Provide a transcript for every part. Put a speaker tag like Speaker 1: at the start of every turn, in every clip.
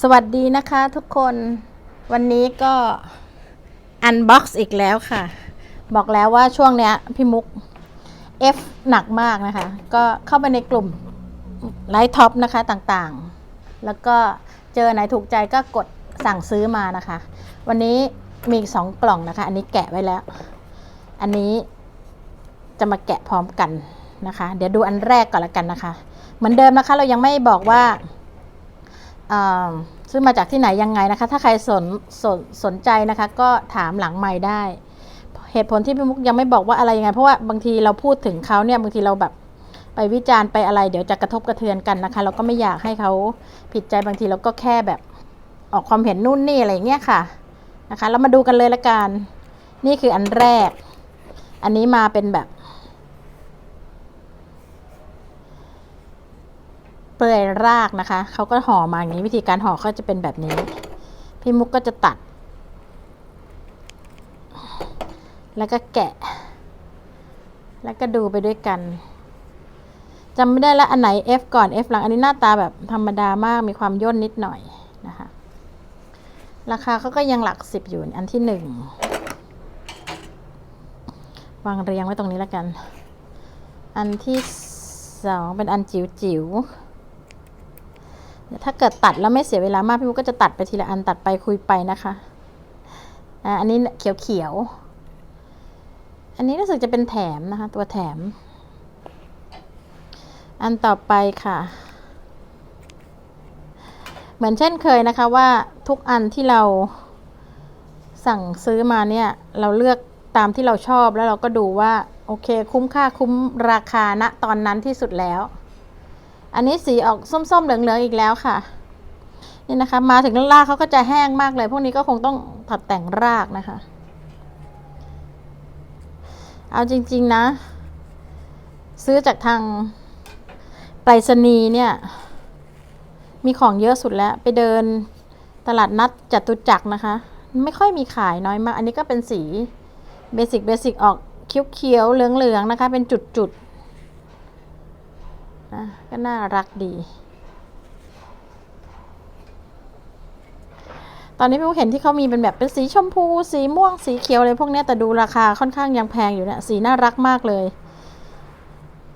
Speaker 1: สวัสดีนะคะทุกคนวันนี้ก็อันบ็อกซ์อีกแล้วค่ะ บอกแล้วว่าช่วงเนี้ยพี่มุก F หนักมากนะคะ ก็เข้าไปในกลุ่มไลท์ท็อปนะคะต่างๆ แล้วก็เจอไหนถูกใจก็กดสั่งซื้อมานะคะ วันนี้มีอีกสองกล่องนะคะ อันนี้แกะไว้แล้ว อันนี้จะมาแกะพร้อมกันนะคะ เดี๋ยวดูอันแรกก่อนละกันนะคะ เหมือนเดิมนะคะ เรายังไม่บอกว่า ซื้อมาจากที่ไหนยังไงนะคะ ถ้าใครสนสนสนใจนะคะ ก็ถามหลังใหม่ได้ เหตุผลที่พี่มุกยังไม่บอกว่าอะไรยังไง เพราะว่าบางทีเราพูดถึงเขาเนี่ยบางทีเราแบบไปวิจารณ์ไปอะไร เดี๋ยวจะกระทบกระเทือนกันนะคะ เราก็ไม่อยากให้เขาผิดใจบางทีเราก็แค่แบบออกความเห็นนู่นนี่อะไรเงี้ยค่ะนะคะ เรามาดูกันเลยละกัน นี่คืออันแรก อันนี้มาเป็นแบบ เปลือยรากนะคะ เขาก็ห่อมาอย่างนี้ วิธีการห่อก็จะเป็นแบบนี้ พี่มุกก็จะตัด แล้วก็แกะ แล้วก็ดูไปด้วยกันจำไม่ได้แล้วอันไหน F ก่อน F หลัง อันนี้หน้าตาแบบธรรมดามากมีความย่นนิดหน่อยนะคะ ราคาเขาก็ยังหลักสิบอยู่อันที่หนึ่งวางเรียงไว้ตรงนี้แล้วกัน อันที่สองเป็นอันจิ๋วจิ๋ว ถ้าเกิดตัดแล้วไม่เสียเวลามากพี่มุกก็จะตัดไปทีละอันตัดไปคุยไปนะคะอ่าอันนี้เขียวเขียวๆอันนี้รู้สึกจะเป็นแถมนะคะ ตัวแถม อันต่อไปค่ะ เหมือนเช่นเคยนะคะว่าทุกอันที่เราสั่งซื้อมาเนี่ย เราเลือกตามที่เราชอบแล้วเราก็ดูว่า โอเค คุ้มค่าคุ้มราคาณตอนนั้นที่สุดแล้ว อันนี้สีออกส้มๆเหลืองๆอีกแล้วค่ะ นี่นะคะ มาถึงรากเขาก็จะแห้งมากเลย พวกนี้ก็คงต้องตัดแต่งรากนะคะ เอาจริงๆนะ ซื้อจากทางไปรษณีย์เนี่ย มีของเยอะสุดแล้ว ไปเดินตลาดนัดจตุจักรนะคะ ไม่ค่อยมีขายน้อยมาก อันนี้ก็เป็นสีเบสิกเบสิกออกเขียวๆเหลืองๆนะคะ เป็นจุดๆ นะ ก็น่ารักดี ตอนนี้พี่เห็นที่เขามีเป็นแบบเป็นสีชมพู สีม่วงสีเขียวอะไรพวกนี้แต่ดูราคาค่อนข้างยังแพงอยู่เนี่ยสีน่ารักมากเลย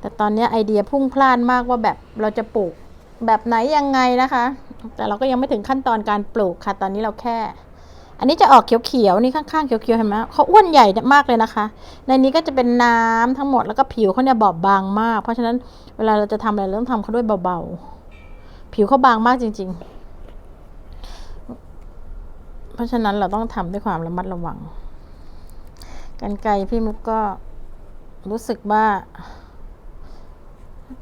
Speaker 1: แต่ตอนนี้ไอเดียพุ่งพล่านมากว่าแบบเราจะปลูกแบบไหนยังไงนะคะ แต่เราก็ยังไม่ถึงขั้นตอนการปลูกค่ะ ตอนนี้เราแค่ อันนี้จะออกเขียวๆนี่ข้างๆเขียวๆเห็นไหมเขาอ้วนใหญ่มากเลยนะคะ ในนี้ก็จะเป็นน้ำทั้งหมดแล้วก็ผิวเขาเนี่ยบอบบางมาก เพราะฉะนั้นเวลาเราจะทำอะไรเราต้องทำเขาด้วยเบาๆ ผิวเขาบางมากจริง ๆ เพราะฉะนั้นเราต้องทำด้วยความระมัดระวัง กันไกรพี่มุกก็รู้สึกว่า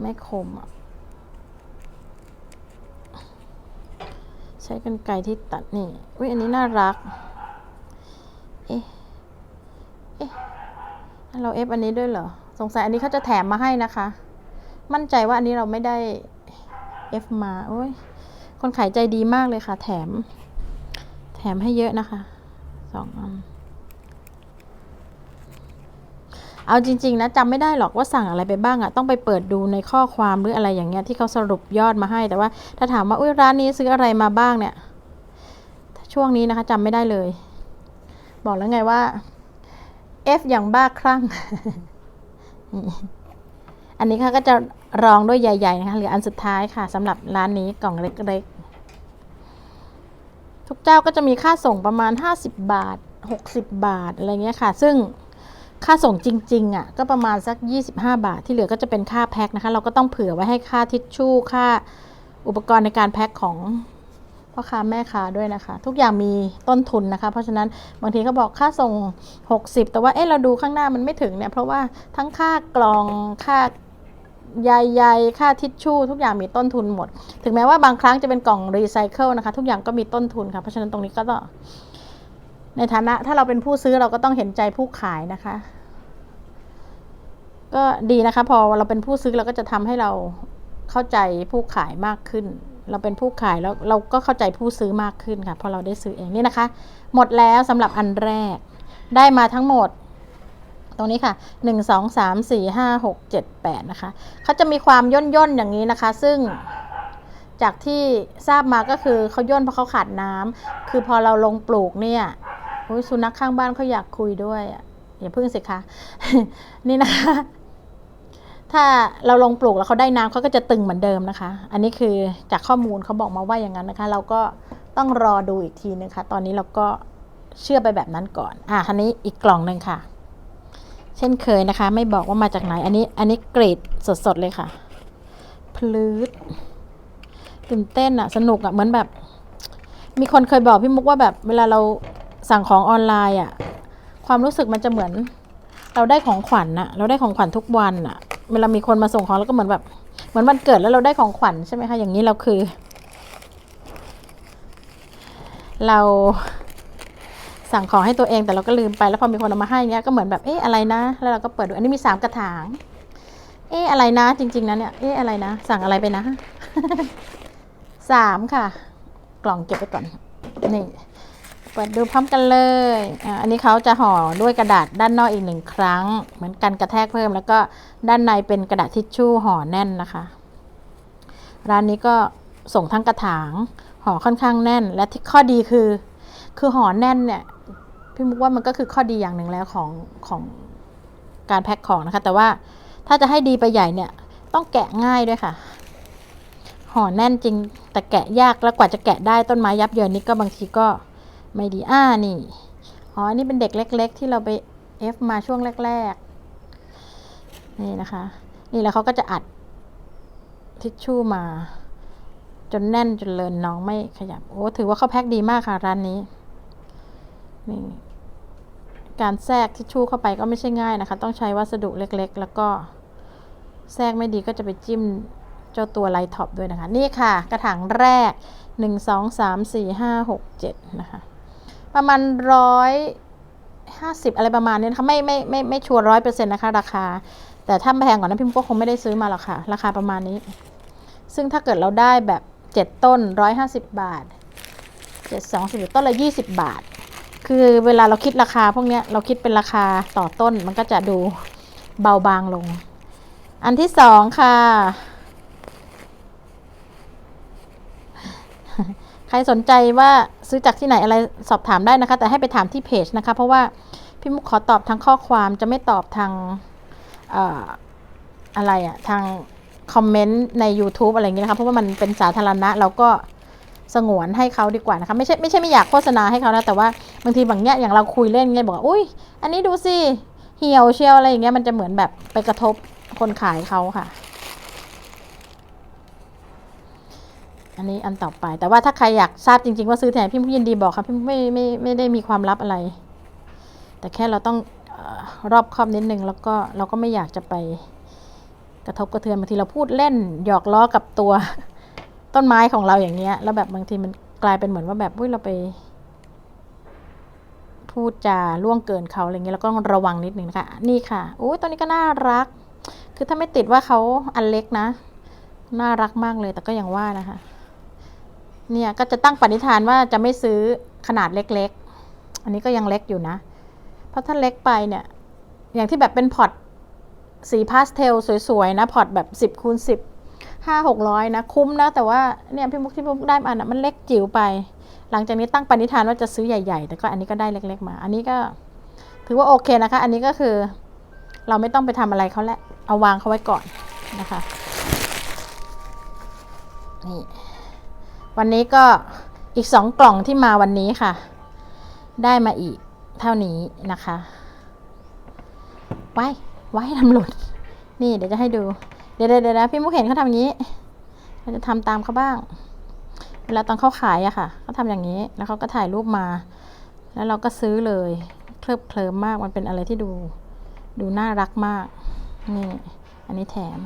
Speaker 1: ไม่คมอะ ช้กันไกรที่ตัดนี่อุ้ยอันนี้น่ารัก เอ๊ะ เอ๊ะ เราเอฟอันนี้ด้วยเหรอ สงสัยอันนี้เขาจะแถมมาให้นะคะ มั่นใจว่าอันนี้เราไม่ได้เอฟมา โอ้ย คนขายใจดีมากเลยค่ะ แถม แถมให้เยอะนะคะ สองอัน เอาจริง ๆ นะจำไม่ได้หรอกว่าสั่งอะไรไปบ้างอะต้องไปเปิดดูในข้อความหรืออะไรอย่างเงี้ยที่เขาสรุปยอดมาให้ แต่ว่าถ้าถามว่าอุ้ยร้านนี้ซื้ออะไรมาบ้างเนี่ย ช่วงนี้นะคะจำไม่ได้เลย บอกแล้วไงว่า F อย่างบ้าคลั่ง อันนี้ค่ะก็จะรองด้วยใหญ่ๆนะคะเหลืออันสุดท้ายค่ะสำหรับร้านนี้กล่องเล็กๆ ทุกเจ้าก็จะมีค่าส่งประมาณ 50 บาท 60 บาท อะไรเงี้ยค่ะ ซึ่ง ค่าส่งจริงๆอะก็ประมาณสัก 25 บาท ที่เหลือก็จะเป็นค่าแพ็คนะคะ เราก็ต้องเผื่อไว้ให้ค่าทิชชู่ค่าอุปกรณ์ในการแพ็คของพ่อค้าแม่ค้าด้วยนะคะ ทุกอย่างมีต้นทุนนะคะ เพราะฉะนั้นบางทีเขาบอกค่าส่ง 60 แต่ว่าเอ๊ะเราดูข้างหน้ามันไม่ถึงเนี่ย เพราะว่าทั้งค่ากล่องค่าใยๆค่าทิชชู่ทุกอย่างมีต้นทุนหมด ถึงแม้ว่าบางครั้งจะเป็นกล่องรีไซเคิลนะคะ ทุกอย่างก็มีต้นทุนค่ะเพราะฉะนั้นตรงนี้ก็ต้อง ในฐานะถ้าเราเป็นผู้ซื้อเราก็ต้องเห็นใจผู้ขายนะคะ ก็ดีนะคะ พอเราเป็นผู้ซื้อเราก็จะทำให้เราเข้าใจผู้ขายมากขึ้น เราเป็นผู้ขายแล้วเราก็เข้าใจผู้ซื้อมากขึ้นค่ะพราะเราได้ซื้อเองนี่นะคะ หมดแล้วสำหรับอันแรก ได้มาทั้งหมด ตรงนี้ค่ะหนึ่งสองสามสี่ห้าหกเจ็ดแปดนะคะเขาจะมีความย่นย่นอย่างนี้นะคะ ซึ่งจากที่ทราบมาก็คือเขาย่นเพราะเขาขาดน้ำคือพอเราลงปลูกเนี่ย อ้ยสุนัขข้างบ้านเขาอยากคุยด้วยอะอย่าพึ่งสิคะ นี่นะคะ ถ้าเราลงปลูกแล้วเขาได้น้ำเขาก็จะตึงเหมือนเดิมนะคะ อันนี้คือจากข้อมูลเขาบอกมาว่าอย่างนั้นนะคะ เราก็ต้องรอดูอีกทีนึงค่ะ ตอนนี้เราก็เชื่อไปแบบนั้นก่อน อะคันนี้อีกกล่องหนึ่งค่ะ เช่นเคยนะคะ ไม่บอกว่ามาจากไหน อันนี้ อันนี้กรีดสดๆเลยค่ะ พลื้ดตื่นเต้นอะสนุกอะเหมือนแบบ มีคนเคยบอกพี่มุกว่าแบบ เวลาเรา สั่งของออนไลน์อะความรู้สึกมันจะเหมือน เราได้ของขวัญอะเราได้ของขวัญทุกวันอะเวลามีคนมาส่งของแล้วก็เหมือนแบบเหมือนวันเกิดแล้วเราได้ของขวัญใช่ไหมคะอย่างนี้เราคือ เราสั่งของให้ตัวเองแต่เราก็ลืมไปแล้วพอมีคนเอามาให้เงี้ยก็เหมือนแบบเอ๊ะอะไรนะ แล้วเราก็เปิดดูอันนี้มีสามกระถาง เอ๊ะอะไรนะ จริง ๆนะเนี่ยเอ๊ะอะไรนะ สั่งอะไรไปนะสามค่ะ กล่องเก็บไปก่อนนี่ เปิดดูพร้อมกันเลยอ่าอันนี้เขาจะห่อด้วยกระดาษด้านนอกอีกหนึ่งครั้ง เหมือนกันกระแทกเพิ่ม แล้วก็ด้านในเป็นกระดาษทิชชู่ห่อแน่นนะคะ ร้านนี้ก็ส่งทั้งกระถางห่อค่อนข้างแน่น และที่ข้อดีคือ คือห่อแน่นเนี่ยพี่มุกว่ามันก็คือข้อดีอย่างหนึ่งแล้วของของการแพ็คของนะคะ แต่ว่าถ้าจะให้ดีไปใหญ่เนี่ย ต้องแกะง่ายด้วยค่ะ ห่อแน่นจริงแต่แกะยากแล้วกว่าจะแกะได้ต้นไม้ยับเยินนี่ก็บางทีก็ ไม่ดีอ่านี่ อ๋อ อันนี้เป็นเด็กเล็ก ๆ ที่เราไปเอฟมาช่วงแรก ๆ นี่นะคะ นี่แล้วเขาก็จะอัดทิชชู่มา จนแน่นจนเลินน้องไม่ขยับ โอ้ ถือว่าเขาแพ็คดีมากค่ะร้านนี้ นี่การแทรกทิชชู่เข้าไปก็ไม่ใช่ง่ายนะคะ ต้องใช้วัสดุเล็กๆ แล้วก็แทรกไม่ดีก็จะไปจิ้มเจ้าตัวไลท์ท็อปด้วยนะคะ นี่ค่ะ กระถางแรก 1 2 3 4 5 6 7 นะคะ ประมาณร้อยห้าสิบอะไรประมาณนี้นะคะไม่ไม่ไม่ไม่ชัวร์ร้อยเปอร์เซ็นต์นะคะ ราคา แต่ถ้าแพงกว่านั้นพี่มุกก็คงไม่ได้ซื้อมาหรอกค่ะ ราคาประมาณนี้ ซึ่งถ้าเกิดเราได้แบบเจ็ดต้นร้อยห้าสิบบาทเจ็ดสองสิบต้นละยี่สิบบาท คือเวลาเราคิดราคาพวกเนี้ยเราคิดเป็นราคาต่อต้นมันก็จะดูเบาบางลง อันที่สองค่ะ ใครสนใจว่าซื้อจากที่ไหนอะไรสอบถามได้นะคะ แต่ให้ไปถามที่เพจนะคะ เพราะว่าพี่มุกขอตอบทางข้อความจะไม่ตอบทางออะไรอะทางคอมเมนต์ใน YouTube อะไรอย่างเงี้ยนะคะ เพราะว่ามันเป็นสาธารณะเราก็สงวนให้เขาดีกว่านะคะ ไม่ใช่ไม่ใช่ไม่อยากโฆษณาให้เขานะแต่ว่าบางทีบางเนี้ยอย่างเราคุยเล่นเงี้ยบอกว่าอุ้ยอันนี้ดูสิเหี่ยวเชียวอะไรอย่างเงี้ยมันจะเหมือนแบบไปกระทบคนขายเขาค่ะ อันนี้อันต่อไป แต่ว่าถ้าใครอยากทราบจริง ๆ ว่าซื้อที่ไหนพี่มุกยินดีบอกครับพี่มุกไม่ไม่ไม่ได้มีความลับอะไร แต่แค่เราต้องออรอบคอบนิดนึงแล้วก็เราก็ไม่อยากจะไปกระทบกระเทือนบางทีเราพูดเล่นหยอกล้อกับตัวต้นไม้ของเราอย่างเงี้ย แล้วแบบบางทีมันกลายเป็นเหมือนว่าแบบอุ้ยเราไป พูดจาล่วงเกินเขาอะไรเงี้ยเราก็ต้องระวังนิดนึงนะคะนี่ค่ะอุ้ยตัวนี้ก็น่ารัก คือถ้าไม่ติดว่าเขาอันเล็กนะ น่ารักมากเลยแต่ก็ยังว่านะคะ เนี่ยก็จะตั้งปณิธานว่าจะไม่ซื้อขนาดเล็กๆ อันนี้ก็ยังเล็กอยู่นะ เพราะถ้าเล็กไปเนี่ย อย่างที่แบบเป็นพอร์ตสีพาสเทลสวยๆ นะ พอร์ตแบบสิบคูณสิบห้าหกร้อยนะ คุ้มนะ แต่ว่าเนี่ยพี่มุกที่พี่มุกได้มานะมันเล็กจิ๋วไป หลังจากนี้ตั้งปณิธานว่าจะซื้อใหญ่ๆ แต่ก็อันนี้ก็ได้เล็กๆมา อันนี้ก็ถือว่าโอเคนะคะ อันนี้ก็คือเราไม่ต้องไปทำอะไรเขาแล้วเอาวางเขาไว้ก่อนนะคะ นี่ วันนี้ก็อีกสองกล่องที่มาวันนี้ค่ะ ได้มาอีกเท่านี้นะคะไว้ไว้ทำหลุด นี่เดี๋ยวจะให้ดูเดี๋ยวเดี๋ยวเดี๋ยวนะพี่มุกเห็นเขาทำอย่างนี้เราจะทำตามเขาบ้าง เวลาตอนเขาขายอะค่ะเขาทำอย่างนี้ แล้วเขาก็ถ่ายรูปมา แล้วเราก็ซื้อเลย เคลิบเคลิมมาก มันเป็นอะไรที่ดู ดูน่ารักมาก นี่ อันนี้แถม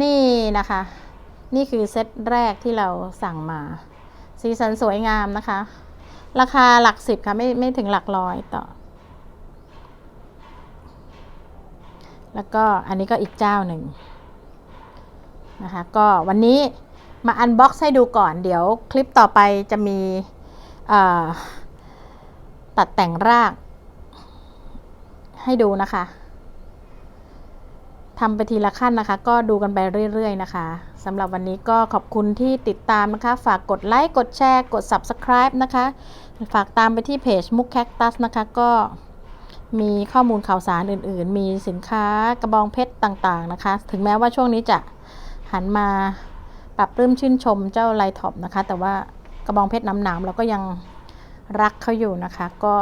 Speaker 1: นี่นะคะ นี่คือเซตแรกที่เราสั่งมา สีสันสวยงามนะคะ ราคาหลักสิบค่ะ ไม่ไม่ถึงหลักร้อยต่อ แล้วก็อันนี้ก็อีกเจ้าหนึ่งนะคะ ก็วันนี้มาอันบ็อกซ์ให้ดูก่อน เดี๋ยวคลิปต่อไปจะมีตัดแต่งรากให้ดูนะคะ ทำไปทีละขั้นนะคะ ก็ดูกันไปเรื่อยๆนะคะสำหรับวันนี้ก็ขอบคุณที่ติดตามนะคะ ฝากกดไลค์กดแชร์กด Subscribe นะคะ ฝากตามไปที่เพจมุกแคคตัสนะคะก็มีข้อมูลข่าวสารอื่นๆ มีสินค้ากระบองเพชรต่างๆนะคะ ถึงแม้ว่าช่วงนี้จะหันมาปรับปลื้มชื่นชมเจ้าไลท็อปนะคะ แต่ว่ากระบองเพชรน้ำหนามเราก็ยังรักเขาอยู่นะคะ ก็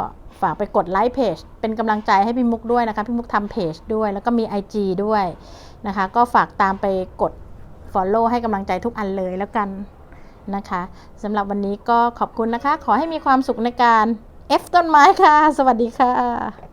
Speaker 1: ฝากไปกดไลค์เพจเป็นกำลังใจให้พี่มุกด้วยนะคะ พี่มุกทำเพจด้วย แล้วก็มี IG ด้วยนะคะ ก็ฝากตามไปกด Follow ให้กำลังใจทุกอันเลยแล้วกันนะคะสำหรับวันนี้ก็ขอบคุณนะคะ ขอให้มีความสุขในการ F ต้นไม้ค่ะ สวัสดีค่ะ